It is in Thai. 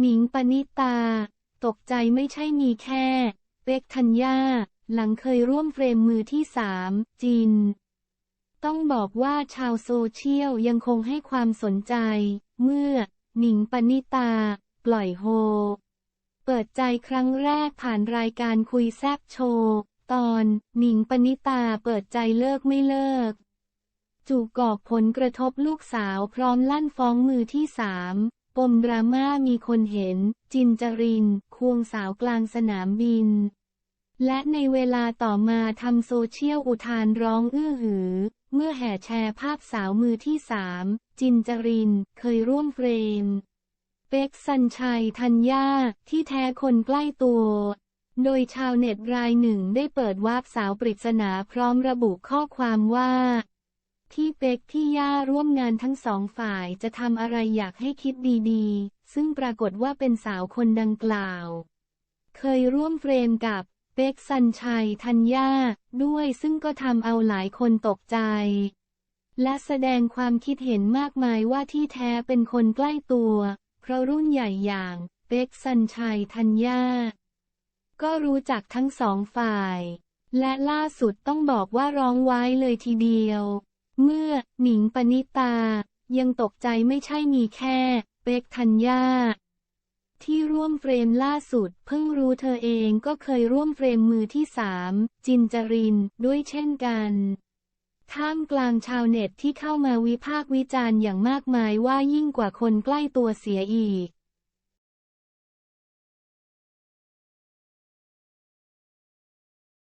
หนิงปณิตา ตกใจไม่ใช่มีแค่เป็กธัญญา หลังเคยร่วมเฟรมมือที่สามจิน ต้องบอกว่าชาวโซเชียลยังคงให้ความสนใจ เมื่อ หนิงปณิตา ปล่อยโฮ เปิดใจครั้งแรกผ่านรายการคุยแซบโชว์ตอน หนิงปณิตาเปิดใจเลิกไม่เลิก จู่กอกผลกระทบลูกสาวพร้อมลั่นฟ้องมือที่สาม ปมดราม่ามีคนเห็น จินจริน ควงสาวกลางสนามบิน และในเวลาต่อมาทำโซเชียลอุทานร้องอื้อหือ เมื่อแห่แชร์ภาพสาวมือที่สามจินจริน เคยร่วมเฟรม เป็กสัญชัยธัญญาที่แท้คนใกล้ตัวโดยชาวเน็ตรายหนึ่งได้เปิดวาบสาวปริศนาพร้อมระบุข้อความว่า ที่เป็กที่ย่าร่วมงานทั้งสองฝ่ายจะทำอะไรอยากให้คิดดีๆ ซึ่งปรากฏว่าเป็นสาวคนดังกล่าว เคยร่วมเฟรมกับเป็กสัญชัยธัญญาด้วยซึ่งก็ทำเอาหลายคนตกใจ และแสดงความคิดเห็นมากมายว่าที่แท้เป็นคนใกล้ตัว เพราะรุ่นใหญ่อย่างเป็กสัญชัยธัญญาก็รู้จักทั้งสองฝ่าย และล่าสุดต้องบอกว่าร้องไว้เลยทีเดียว เมื่อ หนิงปณิตา ยังตกใจไม่ใช่มีแค่ เป็กธัญญาที่ร่วมเฟรมล่าสุด เพิ่งรู้เธอเองก็เคยร่วมเฟรมมือที่สามจินจริน ด้วยเช่นกัน ท่ามกลางชาวเน็ตที่เข้ามาวิพากษ์วิจารณ์อย่างมากมายว่ายิ่งกว่าคนใกล้ตัวเสียอีก